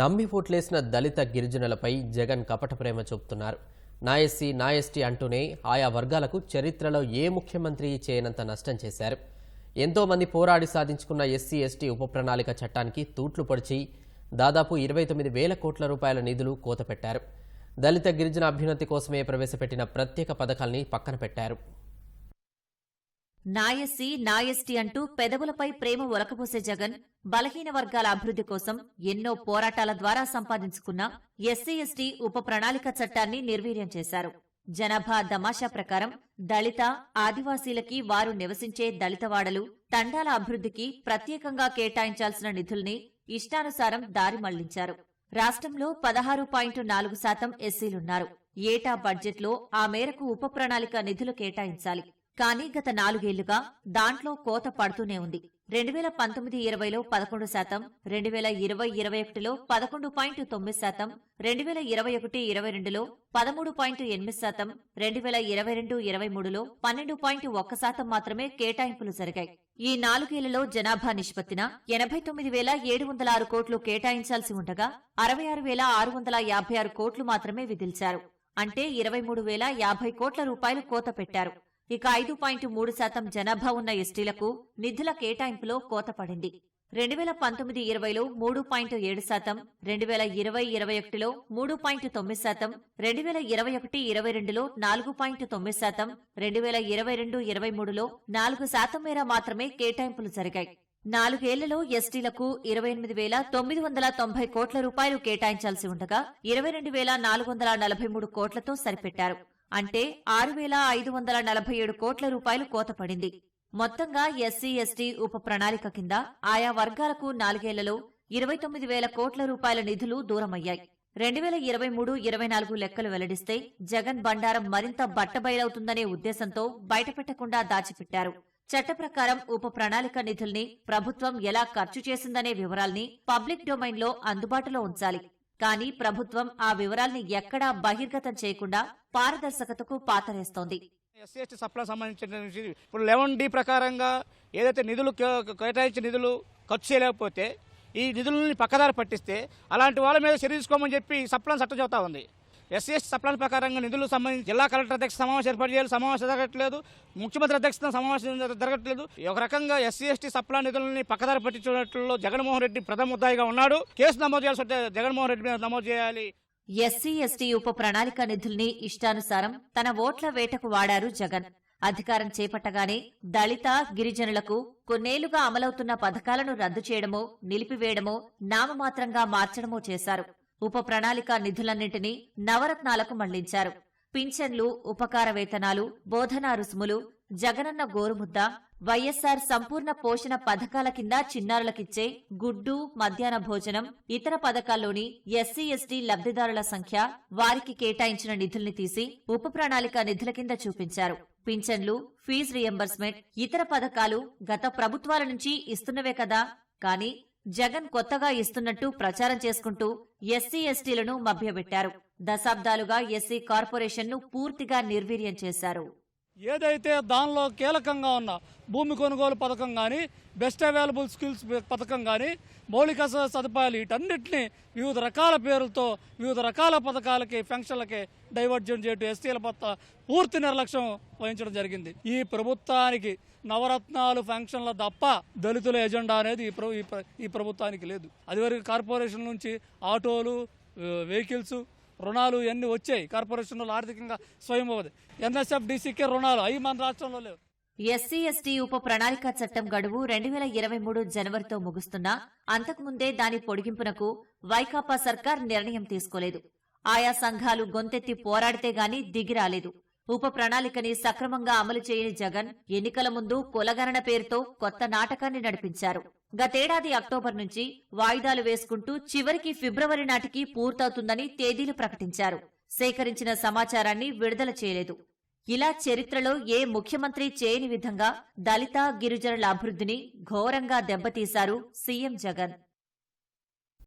నమ్మి ఓట్లేసిన దళిత గిరిజనులపై జగన్ కపట ప్రేమ చూపుతున్నారు. నా ఎస్సీ నా ఎస్టీ అంటూనే ఆయా వర్గాలకు చరిత్రలో ఏ ముఖ్యమంత్రి చేయనంత నష్టం చేశారు. ఎంతోమంది పోరాడి సాధించుకున్న ఎస్సీ ఎస్టీ ఉప ప్రణాళిక చట్టానికి తూట్లు పొడిచి దాదాపు ఇరవై తొమ్మిది వేల కోట్ల రూపాయల నిధులు కోతపెట్టారు దళిత గిరిజన అభ్యున్నతి కోసమే ప్రవేశపెట్టిన ప్రత్యేక పథకాల్ని పక్కన పెట్టారు. నాయస్సీ నాయస్టీ అంటూ పెదవులపై ప్రేమ ఒలకబోసే జగన్ బలహీన వర్గాల అభివృద్ధి కోసం ఎన్నో పోరాటాల ద్వారా సంపాదించుకున్న ఎస్సీ ఎస్టీ ఉప ప్రణాళిక చట్టాన్ని నిర్వీర్యం చేశారు. జనాభా దమాషా ప్రకారం దళిత ఆదివాసీలకి వారు నివసించే దళితవాడలు తండాల అభివృద్ధికి ప్రత్యేకంగా కేటాయించాల్సిన నిధుల్ని ఇష్టానుసారం దారి మళ్ళించారు. రాష్ట్రంలో పదహారు పాయింట్ నాలుగు శాతం ఎస్సీలున్నారు. ఏటా బడ్జెట్లో ఆ మేరకు ఉప ప్రణాళిక నిధులు కేటాయించాలి. కానీ గత నాలుగేళ్ళుగా దాంట్లో కోత పడుతూనే ఉంది. రెండు వేల పంతొమ్మిది ఇరవైలో పదకొండు శాతం రెండు వేల ఇరవై ఇరవై ఒకటిలో పదకొండు పాయింట్ తొమ్మిది శాతం రెండు వేల ఇరవై ఒకటి ఇరవై రెండులో పదమూడు పాయింట్ ఎనిమిది శాతం రెండు వేల ఇరవై రెండు ఇరవై మూడులో పన్నెండు పాయింట్ ఒక్క శాతం మాత్రమే కేటాయింపులు జరిగాయి. ఈ నాలుగేళ్ళలో జనాభా నిష్పత్తిన ఎనభై తొమ్మిది వేల ఏడు వందల ఆరు కోట్లు కేటాయించాల్సి ఉండగా అరవై ఆరు వేల ఆరు వందల యాభై ఆరు కోట్లు మాత్రమే విధిల్చారు. అంటే ఇరవై మూడు వేల యాభై కోట్ల రూపాయలు కోత పెట్టారు. ఇక ఐదు పాయింట్ మూడు శాతం జనాభా ఉన్న ఎస్టీలకు నిధుల కేటాయింపులో కోత పడింది. రెండు వేల పంతొమ్మిది ఇరవైలో మూడు పాయింట్ ఏడు శాతం రెండు వేల ఇరవై ఇరవై ఒకటిలో మూడు పాయింట్ తొమ్మిది శాతం రెండు వేల ఇరవై ఒకటి ఇరవై రెండులో నాలుగు పాయింట్ తొమ్మిది శాతం రెండు వేల ఇరవై రెండు ఇరవై మూడులో నాలుగు శాతం మేర మాత్రమే కేటాయింపులు జరిగాయి. నాలుగేళ్ళలో ఎస్టీలకు ఇరవై ఎనిమిది వేల తొమ్మిది వందల తొంభై కోట్ల రూపాయలు కేటాయించాల్సి ఉండగా ఇరవై రెండు వేల నాలుగు వందల నలభై మూడు కోట్లతో సరిపెట్టారు. అంటే ఆరు వేల ఐదు వందల నలభై ఏడు కోట్ల రూపాయలు కోతపడింది మొత్తంగా ఎస్సీ ఎస్టీ ఉప ప్రణాళిక కింద ఆయా వర్గాలకు నాలుగేళ్ళలో ఇరవై తొమ్మిది వేల కోట్ల రూపాయల నిధులు దూరమయ్యాయి. రెండు వేల ఇరవై మూడు ఇరవై నాలుగు లెక్కలు వెల్లడిస్తే జగన్ బండారం మరింత బట్టబయలవుతుందనే ఉద్దేశంతో బయటపెట్టకుండా దాచిపెట్టారు. చట్ట ప్రకారం ఉప ప్రణాళిక నిధుల్ని ప్రభుత్వం ఎలా ఖర్చు చేసిందనే వివరాల్ని పబ్లిక్ డొమైన్లో అందుబాటులో ఉంచాలి. కానీ ప్రభుత్వం ఆ వివరాల్ని ఎక్కడా బహిర్గతం చేయకుండా పారదర్శకతకు పాతరేస్తోంది. ఎస్సీ ఎస్టీ సప్లా సంబంధించిన ఇప్పుడు లెవెన్ డి ప్రకారంగా ఏదైతే నిధులు కేటాయించిన నిధులు ఖర్చు చేయలేకపోతే ఈ నిధులని పక్కదారి పట్టిస్తే అలాంటి వాళ్ళ మీద చర్య తీసుకోమని చెప్పి సప్లాన్ చట్టం చెబుతా ఉంది. ఎస్సీ ఎస్టీ సప్లాన్ ప్రకారంగా నిధులు సంబంధించి జిల్లా కలెక్టర్ అధ్యక్ష సమావేశం ఏర్పాటు చేయాలి. సమావేశం జరగట్లేదు. ముఖ్యమంత్రి అధ్యక్షత సమావేశం జరగట్లేదు. ఒక రకంగా ఎస్సీ ఎస్టీ సప్లా నిధులని పక్కదారి పట్టించినట్లు జగన్మోహన్ రెడ్డి ప్రథమ ముద్దాయిగా ఉన్నాడు. కేసు నమోదు చేయాల్సి వస్తే జగన్మోహన్ రెడ్డి మీద నమోదు చేయాలి. ఎస్సీ ఎస్టీ ఉప ప్రణాళిక నిధుల్ని ఇష్టానుసారం తన ఓట్ల వేటకు వాడారు జగన్. అధికారం చేపట్టగానే దళిత గిరిజనులకు కొన్నేళ్ళుగా అమలవుతున్న పథకాలను రద్దు చేయడమో నిలిపివేయడమో నామమాత్రంగా మార్చడమో చేశారు. ఉప ప్రణాళిక నిధులన్నింటినీ నవరత్నాలకు మళ్ళించారు. పింఛన్లు ఉపకార వేతనాలు బోధనా రుసుములు జగనన్న గోరుముద్ద వైఎస్సార్ సంపూర్ణ పోషణ పథకాల కింద చిన్నారులకిచ్చే గుడ్డు మధ్యాహ్న భోజనం ఇతర పథకాల్లోని ఎస్సీ ఎస్టీ లబ్ధిదారుల సంఖ్య వారికి కేటాయించిన నిధుల్ని తీసి ఉప ప్రణాళిక నిధుల కింద చూపించారు. పింఛన్లు ఫీజు రియంబర్స్మెంట్ ఇతర పథకాలు గత ప్రభుత్వాల నుంచి ఇస్తున్నవే కదా. కానీ జగన్ కొత్తగా ఇస్తున్నట్టు ప్రచారం చేసుకుంటూ ఎస్సీ ఎస్టీలను మభ్యపెట్టారు. దశాబ్దాలుగా ఎస్సీ కార్పొరేషన్ను పూర్తిగా నిర్వీర్యం చేశారు. ఏదైతే దానిలో కీలకంగా ఉన్న భూమి కొనుగోలు పథకం కానీ బెస్ట్ అవైలబుల్ స్కిల్స్ పథకం కానీ మౌలిక సదుపాయాలు వీటన్నిటిని వివిధ రకాల పేర్లతో వివిధ రకాల పథకాలకి ఫంక్షన్లకి డైవర్జన్ చేయటం ఎస్టీల పట్ల పూర్తి నిర్లక్ష్యం వహించడం జరిగింది. ఈ ప్రభుత్వానికి నవరత్నాలు ఫంక్షన్ల తప్ప దళితుల ఎజెండా అనేది ఈ ఈ ప్రభుత్వానికి లేదు. అదివరకు కార్పొరేషన్ నుంచి ఆటోలు వెహికల్స్ రుణాలు ఇవన్నీ వచ్చాయి? కార్పొరేషన్లో ఆర్థికంగా స్వయం అవ్వదు. ఎన్ఎస్ఎఫ్ డీసీకే రుణాలు అవి మన రాష్ట్రంలో లేవు. ఎస్సీ ఎస్టీ ఉప ప్రణాళిక చట్టం గడువు రెండు వేల ఇరవై మూడు జనవరితో ముగుస్తున్నా అంతకుముందే దాని పొడిగింపునకు వైకాపా సర్కార్ నిర్ణయం తీసుకోలేదు. ఆయా సంఘాలు గొంతెత్తి పోరాడితే గాని దిగిరాలేదు ఉప ప్రణాళికని సక్రమంగా అమలు చేయని జగన్ ఎన్నికల ముందు కులగణన పేరుతో కొత్త నాటకాన్ని నడిపించారు. గతేడాది అక్టోబర్ నుంచి వాయిదాలు వేసుకుంటూ చివరికి ఫిబ్రవరి నాటికి పూర్తవుతుందని తేదీలు ప్రకటించారు. సేకరించిన సమాచారాన్ని విడుదల చేయలేదు. ఇలా చరిత్రలో ఏ ముఖ్యమంత్రి చేయని విధంగా దళిత గిరిజనుల అభివృద్ధిని ఘోరంగా దెబ్బతీశారు సీఎం జగన్.